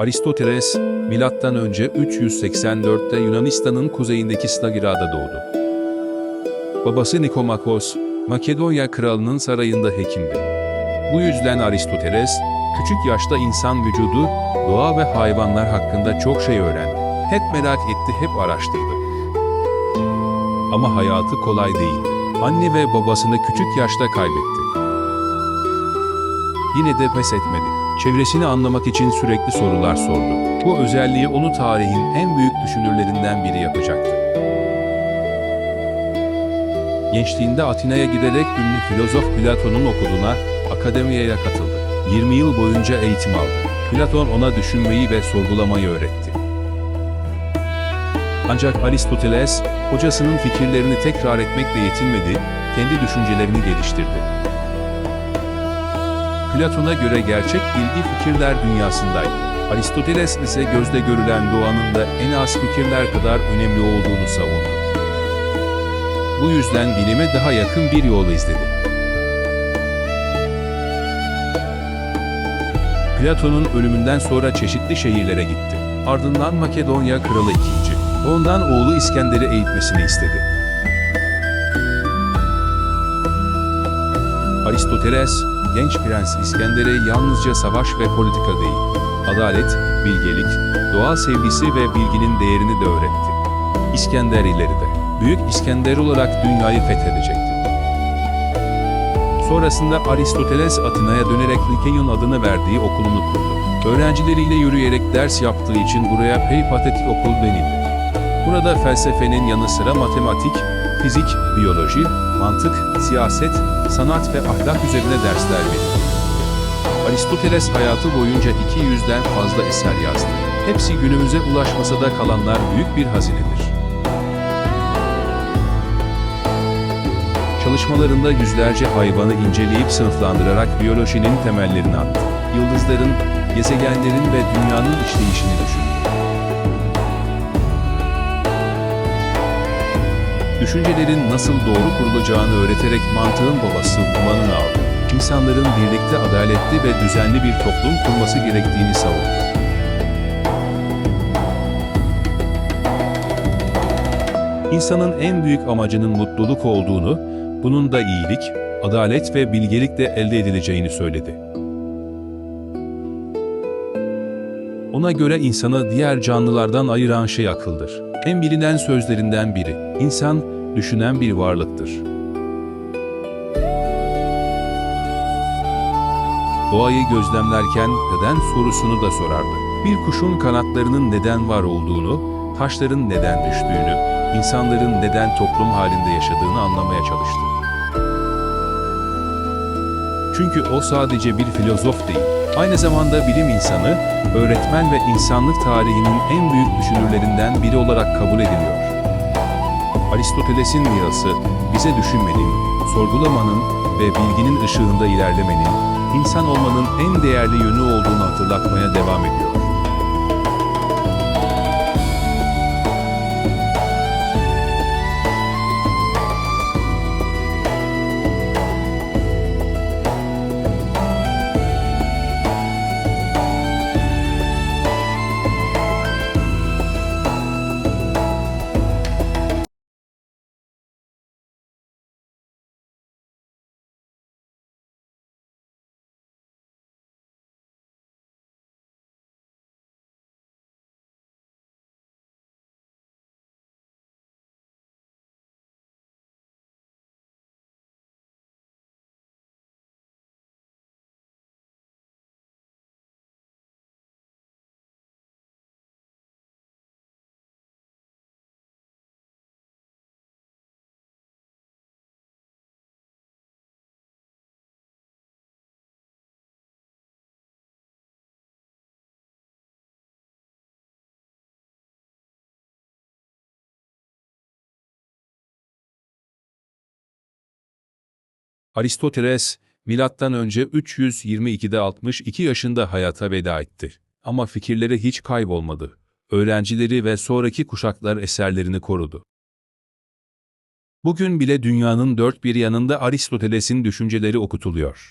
Aristoteles, milattan önce 384'te Yunanistan'ın kuzeyindeki Stagira'da doğdu. Babası Nikomakos, Makedonya kralının sarayında hekimdi. Bu yüzden Aristoteles, küçük yaşta insan vücudu, doğa ve hayvanlar hakkında çok şey öğrendi. Hep merak etti, hep araştırdı. Ama hayatı kolay değildi. Anne ve babasını küçük yaşta kaybetti. Yine de pes etmedi. Çevresini anlamak için sürekli sorular sordu. Bu özelliği onu tarihin en büyük düşünürlerinden biri yapacaktı. Gençliğinde Atina'ya giderek ünlü filozof Platon'un okuluna, akademiyeye katıldı. 20 yıl boyunca eğitim aldı. Platon ona düşünmeyi ve sorgulamayı öğretti. Ancak Aristoteles, hocasının fikirlerini tekrar etmekle yetinmedi, kendi düşüncelerini geliştirdi. Platon'a göre gerçek bilgi fikirler dünyasındaydı. Aristoteles ise gözde görülen doğanın da en az fikirler kadar önemli olduğunu savundu. Bu yüzden bilime daha yakın bir yol izledi. Platon'un ölümünden sonra çeşitli şehirlere gitti. Ardından Makedonya Kralı II. Ondan oğlu İskender'i eğitmesini istedi. Aristoteles, genç prens İskender'e yalnızca savaş ve politika değil, adalet, bilgelik, doğa sevgisi ve bilginin değerini de öğretti. İskender ileride, Büyük İskender olarak dünyayı fethedecekti. Sonrasında Aristoteles Atina'ya dönerek Likeion adını verdiği okulunu kurdu. Öğrencileriyle yürüyerek ders yaptığı için buraya Peripatetik Okul denildi. Burada felsefenin yanı sıra matematik, fizik, biyoloji, mantık, siyaset, sanat ve ahlak üzerine dersler verildi. Aristoteles hayatı boyunca 200'den fazla eser yazdı. Hepsi günümüze ulaşmasa da kalanlar büyük bir hazinedir. Çalışmalarında yüzlerce hayvanı inceleyip sınıflandırarak biyolojinin temellerini attı. Yıldızların, gezegenlerin ve dünyanın işleyişini düşündü. Düşüncelerin nasıl doğru kurulacağını öğreterek mantığın babası Human'ını aldı. İnsanların birlikte adaletli ve düzenli bir toplum kurması gerektiğini savundu. İnsanın en büyük amacının mutluluk olduğunu, bunun da iyilik, adalet ve bilgelikle elde edileceğini söyledi. Ona göre insanı diğer canlılardan ayıran şey akıldır. En bilinen sözlerinden biri, insan düşünen bir varlıktır. Doğayı gözlemlerken neden sorusunu da sorardı. Bir kuşun kanatlarının neden var olduğunu, taşların neden düştüğünü, insanların neden toplum halinde yaşadığını anlamaya çalıştı. Çünkü o sadece bir filozof değil, aynı zamanda bilim insanı, öğretmen ve insanlık tarihinin en büyük düşünürlerinden biri olarak kabul ediliyor. Aristoteles'in mirası, bize düşünmenin, sorgulamanın ve bilginin ışığında ilerlemenin, insan olmanın en değerli yönü olduğunu hatırlatmaya devam ediyor. Aristoteles, milattan önce 322'de 62 yaşında hayata veda etti. Ama fikirleri hiç kaybolmadı. Öğrencileri ve sonraki kuşaklar eserlerini korudu. Bugün bile dünyanın dört bir yanında Aristoteles'in düşünceleri okutuluyor.